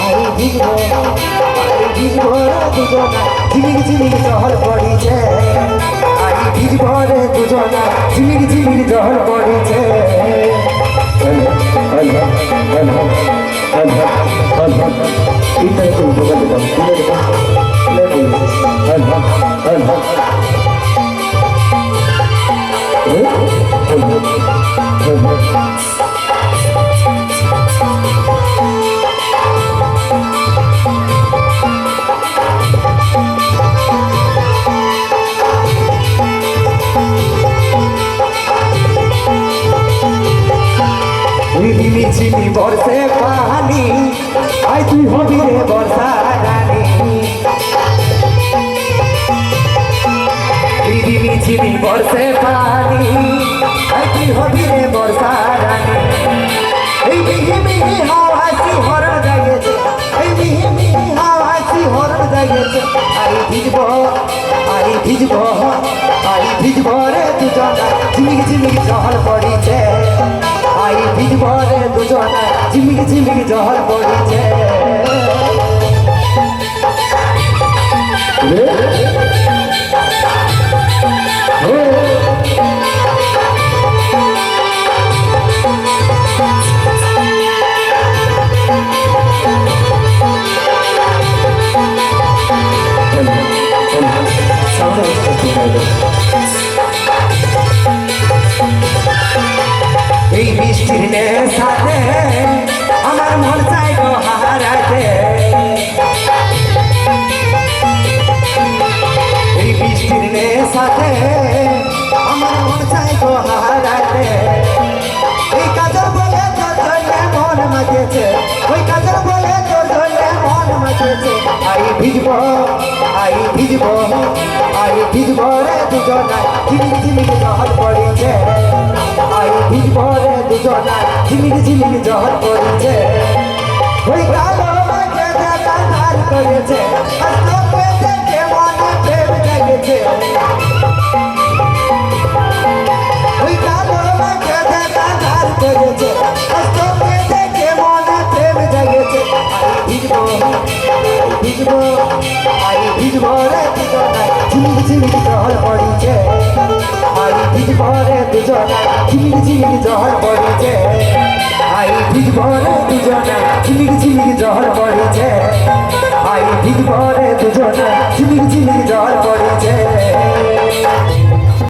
আরে ভিজব আরে ভিজব রে দুজনা ঝিলিক ঝিলিক জহর পড়িছে আরে ভিজব রে দুজনা ঝিলিক ঝিলিক জহর পড়িছে এইটাই তো উপকার দিলাম ঝিমি বর্ষে পানি। আই তুই হবি রে বর্ষা রানী। ঝিমি ঝিমি বর্ষে পানি। আই তুই হবি রে বর্ষা রানী। এই মিহি মিহি হাওয়াসি হরণ জাগেছে। এই মিহি মিহি হাওয়াসি হরণ জাগেছে। আই ভিজব আই ভিজব আই ভিজব রে দুজনা। ঝিমিক ঝিমিক জহর পড়িছে। ঝিমিক ঝিমিক জহর পড়িছে। এই বৃষ্টির সাথে বৃষ্টির সাথে আমার মন চাই গো হারাতে এই কাজল বলে তোর ধরলে মন মাঝেছে ওই কাজল বলে তোর ধরলে মন মাঝেছে আই ভিজব আই ভিজব আই ভিজব রে দুজনা ঝিমিক ঝিমিক জহর পড়েছে। আই ভিজব রে দুজনা ঝিমিক ঝিমিক জহর পড়েছে। ওই কালো ধার করেছে ভিজব আরে ভিজব রে দুজনায় ঝিমিক ঝিমিক জল পড়িছে। আরে ভিজব রে দুজনায় ঝিমিক ঝিমিক জল পড়িছে। আই ভিজব রে দুজনায় ঝিমিক ঝিমিক জল পড়িছে। আই ভিজব রে দুজনায়